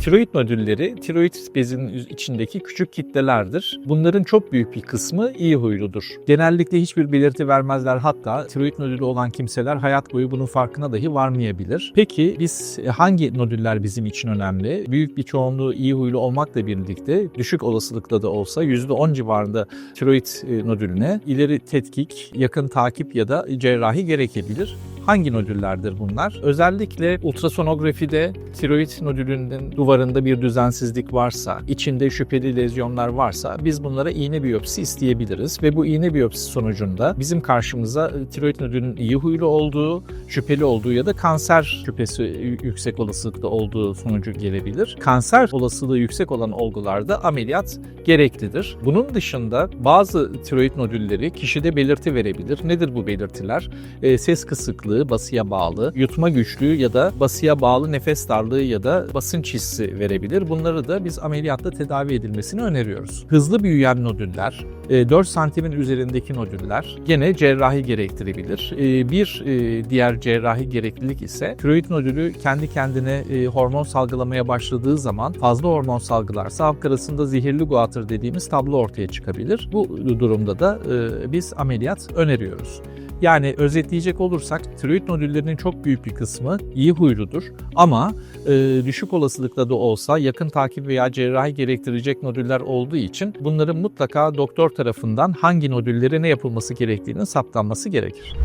Tiroid nodülleri, tiroid bezinin içindeki küçük kitlelerdir. Bunların çok büyük bir kısmı iyi huyludur. Genellikle hiçbir belirti vermezler hatta tiroid nodülü olan kimseler hayat boyu bunun farkına dahi varmayabilir. Peki biz hangi nodüller bizim için önemli? Büyük bir çoğunluğu iyi huylu olmakla birlikte düşük olasılıkla da olsa %10 civarında tiroid e, nodülüne ileri tetkik, yakın takip ya da cerrahi gerekebilir. Hangi nodüllerdir bunlar? Özellikle ultrasonografide tiroid nodülünün duvarında bir düzensizlik varsa, içinde şüpheli lezyonlar varsa biz bunlara iğne biyopsi isteyebiliriz ve bu iğne biyopsi sonucunda bizim karşımıza e, tiroid nodülünün iyi huylu olduğu, şüpheli olduğu ya da kanser şüphesi yüksek olasılıkta olduğu sonucu gelebilir. Kanser olasılığı yüksek olan olgularda ameliyat gereklidir. Bunun dışında bazı tiroid nodülleri kişide belirti verebilir. Nedir bu belirtiler? E, ses kısıklığı, basıya bağlı, yutma güçlüğü ya da basıya bağlı nefes darlığı ya da basınç hissi verebilir. Bunları da biz ameliyatta tedavi edilmesini öneriyoruz. Hızlı büyüyen nodüller, e, 4 santimin üzerindeki nodüller gene cerrahi gerektirebilir. E, Bir e, diğer cerrahi gereklilik ise tiroid nodülü kendi kendine e, hormon salgılamaya başladığı zaman fazla hormon salgılarsa halk arasında zehirli guatr dediğimiz tablo ortaya çıkabilir. Bu durumda da e, biz ameliyat öneriyoruz. Yani özetleyecek olursak tiroid nodüllerinin çok büyük bir kısmı iyi huyludur ama e, düşük olasılıkla da olsa yakın takip veya cerrahi gerektirecek nodüller olduğu için bunların mutlaka doktor tarafından hangi nodüllere ne yapılması gerektiğinin saptanması gerekir.